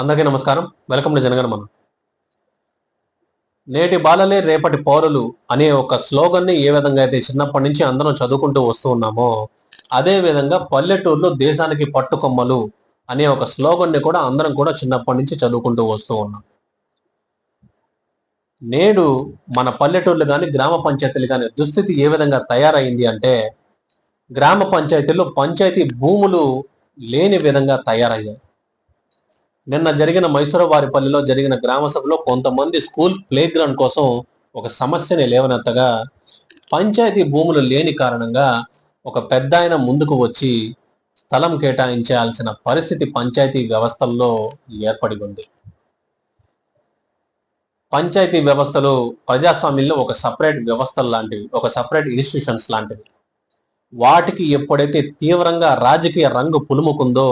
అందరికీ నమస్కారం. Welcome to Janaganamana. నేటి బాలలే రేపటి పౌరులు అనే ఒక స్లోగన్ని ఏ విధంగా అయితే చిన్నప్పటి నుంచి అందరం చదువుకుంటూ వస్తూ ఉన్నామో అదే విధంగా పల్లెటూరులో దేశానికి పట్టుకొమ్మలు అనే ఒక స్లోగన్ని కూడా అందరం కూడా చిన్నప్పటి నుంచి చదువుకుంటూ వస్తూ ఉన్నాం. నేడు మన పల్లెటూర్లు కానీ గ్రామ పంచాయతీలు కానీ దుస్థితి ఏ విధంగా తయారైంది అంటే గ్రామ పంచాయతీల్లో పంచాయతీ భూములు లేని విధంగా తయారయ్యాయి. నిన్న జరిగిన మైసూరవారిపల్లిలో జరిగిన గ్రామ సభలో కొంతమంది స్కూల్ ప్లే గ్రౌండ్ కోసం ఒక సమస్యని లేవనెత్తగా పంచాయతీ భూములు లేని కారణంగా ఒక పెద్ద ఆయన ముందుకు వచ్చి స్థలం కేటాయించాల్సిన పరిస్థితి పంచాయతీ వ్యవస్థల్లో ఏర్పడి ఉంది. పంచాయతీ వ్యవస్థలు ప్రజాస్వామ్యంలో ఒక సపరేట్ వ్యవస్థలు లాంటివి ఒక సపరేట్ ఇన్స్టిట్యూషన్స్ లాంటివి. వాటికి ఎప్పుడైతే తీవ్రంగా రాజకీయ రంగు పులుముకుందో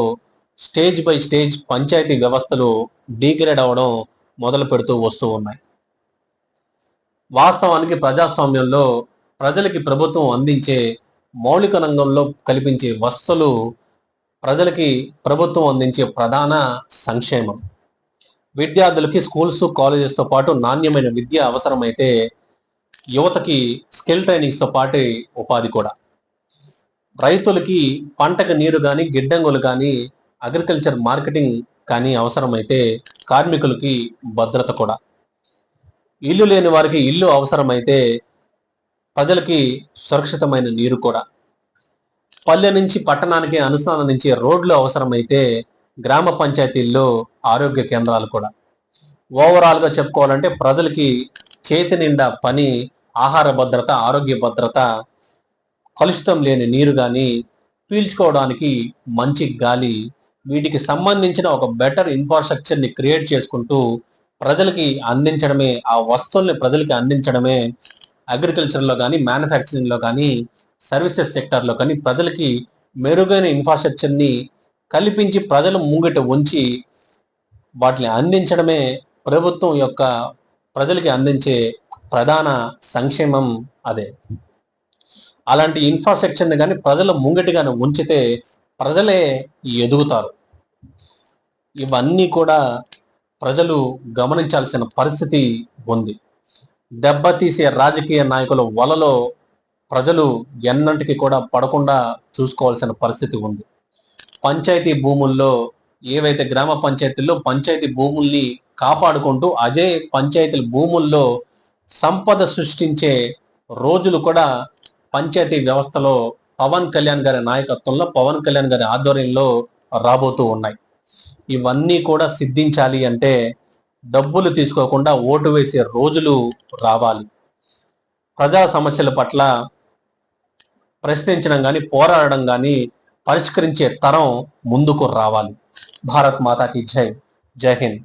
స్టేజ్ బై స్టేజ్ పంచాయతీ వ్యవస్థలు డీగ్రేడ్ అవ్వడం మొదలు పెడుతూ వస్తూ ఉన్నాయి. వాస్తవానికి ప్రజాస్వామ్యంలో ప్రజలకి ప్రభుత్వం అందించే మౌలిక రంగంలో కల్పించే వస్తువులు ప్రజలకి ప్రభుత్వం అందించే ప్రధాన సంక్షేమం. విద్యార్థులకి స్కూల్స్ కాలేజెస్తో పాటు నాణ్యమైన విద్య అవసరమైతే యువతకి స్కిల్ ట్రైనింగ్స్తో పాటు ఉపాధి కూడా. రైతులకి పంటకు నీరు కానీ గిడ్డంగులు కానీ అగ్రికల్చర్ మార్కెటింగ్ కానీ అవసరమైతే కార్మికులకి భద్రత కూడా. ఇల్లు లేని వారికి ఇల్లు అవసరమైతే ప్రజలకి సురక్షితమైన నీరు కూడా. పల్లె నుంచి పట్టణానికి అనుసంధానం నుంచి రోడ్లు అవసరమైతే గ్రామ పంచాయతీల్లో ఆరోగ్య కేంద్రాలు కూడా. ఓవరాల్గా చెప్పుకోవాలంటే ప్రజలకి చేతి నిండా పని ఆహార భద్రత ఆరోగ్య భద్రత కలుషితం లేని నీరు కానీ పీల్చుకోవడానికి మంచి గాలి వీటికి సంబంధించిన ఒక బెటర్ ఇన్ఫ్రాస్ట్రక్చర్ని క్రియేట్ చేసుకుంటూ ప్రజలకి అందించడమే ఆ వస్తువుల్ని ప్రజలకి అందించడమే అగ్రికల్చర్లో కానీ మ్యానుఫ్యాక్చరింగ్లో కానీ సర్వీసెస్ సెక్టార్లో కానీ ప్రజలకి మెరుగైన ఇన్ఫ్రాస్ట్రక్చర్ని కల్పించి ప్రజల ముంగిట ఉంచి వాటిని అందించడమే ప్రభుత్వం యొక్క ప్రజలకి అందించే ప్రధాన సంక్షేమం అదే. అలాంటి ఇన్ఫ్రాస్ట్రక్చర్ని కానీ ప్రజల ముంగటిగానే ఉంచితే ప్రజలే ఎదుగుతారు. ఇవన్నీ కూడా ప్రజలు గమనించాల్సిన పరిస్థితి ఉంది. దెబ్బతీసే రాజకీయ నాయకుల వలలో ప్రజలు ఎన్నంటికి కూడా పడకుండా చూసుకోవాల్సిన పరిస్థితి ఉంది. పంచాయతీ భూముల్లో ఏవైతే గ్రామ పంచాయతీల్లో పంచాయతీ భూముల్ని కాపాడుకుంటూ అదే పంచాయతీ భూముల్లో సంపద సృష్టించే రోజులు కూడా పంచాయతీ వ్యవస్థలో పవన్ కళ్యాణ్ గారి నాయకత్వంలో పవన్ కళ్యాణ్ గారి ఆధ్వర్యంలో రాబోతూ ఉన్నాయి. ఇవన్నీ కూడా సిద్ధించాలి అంటే డబ్బులు తీసుకోకుండా ఓటు వేసే రోజులు రావాలి. ప్రజా సమస్యల పట్ల ప్రశ్నించడం కానీ పోరాడడం కానీ పరిష్కరించే తరం ముందుకు రావాలి. భారత్ మాతాకి జై. జై హింద్.